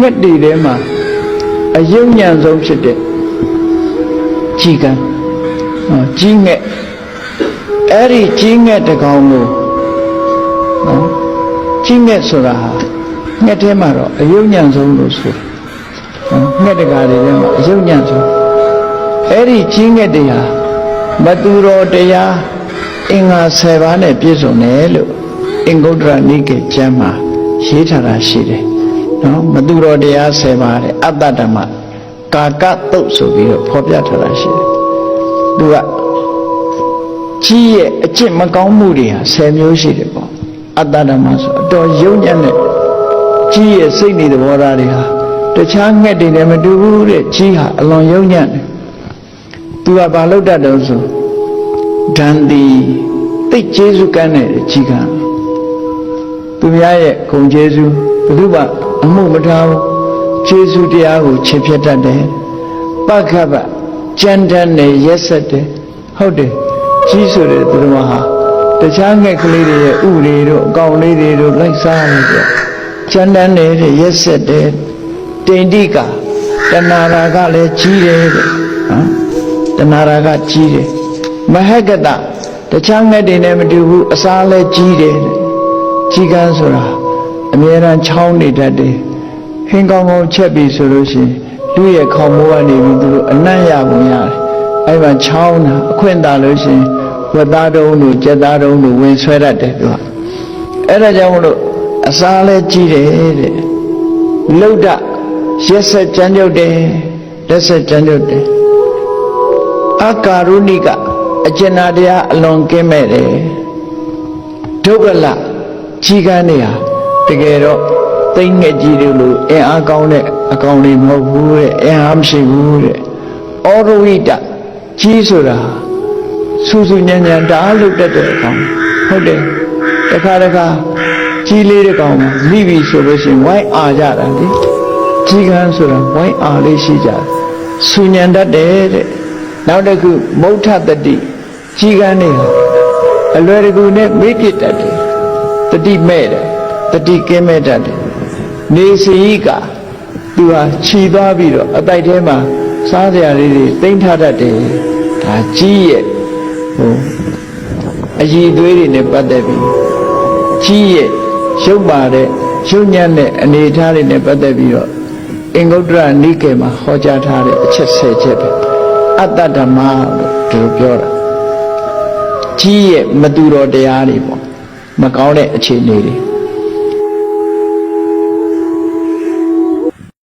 ငှက်တွေထဲမှာအယုံညံဆုံးဖြစ်တဲ့ကြီးကံဟောကြီးငှက်အဲ့ဒီကြီးငှက်တစ်ကောင်ကိုနော်ကြီးငှက်ဆိုတာဟာငှက်ထဲမှာတော့အယုံညံဆုံးလို့ဆိုတယ်နော်ငှက်တကာတွေထဲမှာအယုံညံဆုံးအဲ့ဒီကြီးငှက်တွေဟာမတူတော်တရားအင်္ဂါ10ပါးနဲ့ပြည့်စုံတယ်လို့အင်္ဂုတ္တရနိကေကျမ်းမှာရေးထားတာရှိတယ် နော်မတူတော်တရား10ပါးတဲ့အတ္တဓမ္မကာကတုတ်ဆိုပြီးတော့ဖော်ပြထားတာရှိတယ်သူကကြီးရဲ့အကျင့်မကောင်းမှုတွေဟာ10မျိုးရှိတယ်ပေါ့အတ္တဓမ္မဆိုအတော်ယုံညံ့တဲ့ကြီးရဲ့စိတ်နေသဘောထားတွေဟာတခြားငှက်တွေနဲ့မတူဘူးတဲ့ကြီးဟာအလွန်ယုံညံ့တယ်သူကဘာလုပ်တတ်တယ်ဆိုဒန္တီတိတ်ကျေးဇူးကမ်းတဲ့ကြီးကံသူများရဲ့ဂုံကျေးဇူးဘယ်သူမှ အမှုမထားဘူးကျေးဇူးတရားကိုချေဖြတ်တတ်တယ်ပက္ခပကြမ်းတမ်းနဲ့ရက်ဆက်တယ်ဟုတ်တယ်ကြီးဆိုတဲ့သူတော်ဟာတခြားငှက်ကလေးတွေရဲ့ဥတွေတို့အကောင်လေးတွေတို့လိုက်စားနေကြကြမ်းတမ်းတယ်တဲ့ရက်ဆက်တယ်တိန္တိကတဏှာရာကလည်းကြီးတယ်တဲ့ဟမ်တဏှာရာကကြီးတယ်မဟကတတခြားငှက်တွေနဲ့မတူဘူးအစားလည်းကြီးတယ်တဲ့ကြီးကန်းဆိုတာ အမြဲတမ်းချောင်းနေတတ်တယ်ဟင်းကောင်းကောင်းချက်ပြီဆိုလို့ရှိရင်လူရဲ့ခေါင်းမိုးကနေပြီးသူတို့အနံ့ရပုံရတယ်အဲ့မှာချောင်းတာအခွင့်တာလို့ရှိရင်ဝက်သားတုံးတို့ကြက်သားတုံးတို့ဝင်ဆွဲတတ်တယ်သူကအဲ့ဒါကြောင့်မလို့အစားလဲကြီးတယ်တဲ့လုဒ္ဒရက်ဆက်ကြမ်းကြုတ်တယ်လက်ဆက်ကြမ်းကြုတ်တယ်အကာရုဏိကအကျဉ်းတရားအလွန်ကင်းမဲ့တယ်ဒုက္ခလကြီးကန်းနေဟာ တကယ်တော့သိမ့်ငယ်ကြီးတို့လိုအင်အားကောင်းတဲ့အကောင်တွေမဟုတ်ဘူးတဲ့အင်အားမရှိဘူးတဲ့ဩရဝိတကြီးဆိုတာစူးစူးညံ့ညံ့တအားလုပ်တတ်တဲ့အကောင်ဟုတ်တယ်တခါတခါကြီးလေးတဲ့ကောင်လိပြီဆိုလို့ရှိရင်ဝိုင်းအားကြတာလေကြီးကန်းဆိုတာဝိုင်းအားလေးရှိကြတယ်စူညံတတ်တယ်တဲ့နောက်တစ်ခုမௌထတတိကြီးကန်းနေဟာအလွယ်တကူနဲ့မေ့ပြစ်တတ်တယ်တတိမဲ့တယ် တတိကင်းမဲ့တတ်တယ်နေစီကသူဟာခြီသွားပြီးတော့အတိုက်ထဲမှာစားစရာလေးတွေတင်ထားတတ်တယ်ဒါကြီးရဲ့ဟိုအည်သွေးတွေနဲ့ပတ်သက်ပြီးကြီးရဲ့ရုပ်ပါတဲ့ရုပ်ညံ့တဲ့အနေအထားတွေနဲ့ပတ်သက်ပြီးတော့အင်္ဂုတ္တရနိကေမှာဟောကြားထားတဲ့အချက်၁၀ချက်ပဲအတ္တဓမ္မလို့ဒီလိုပြောတာကြီးရဲ့မတူတော်တရားတွေပေါ့မကောင်းတဲ့အခြေအနေတွေ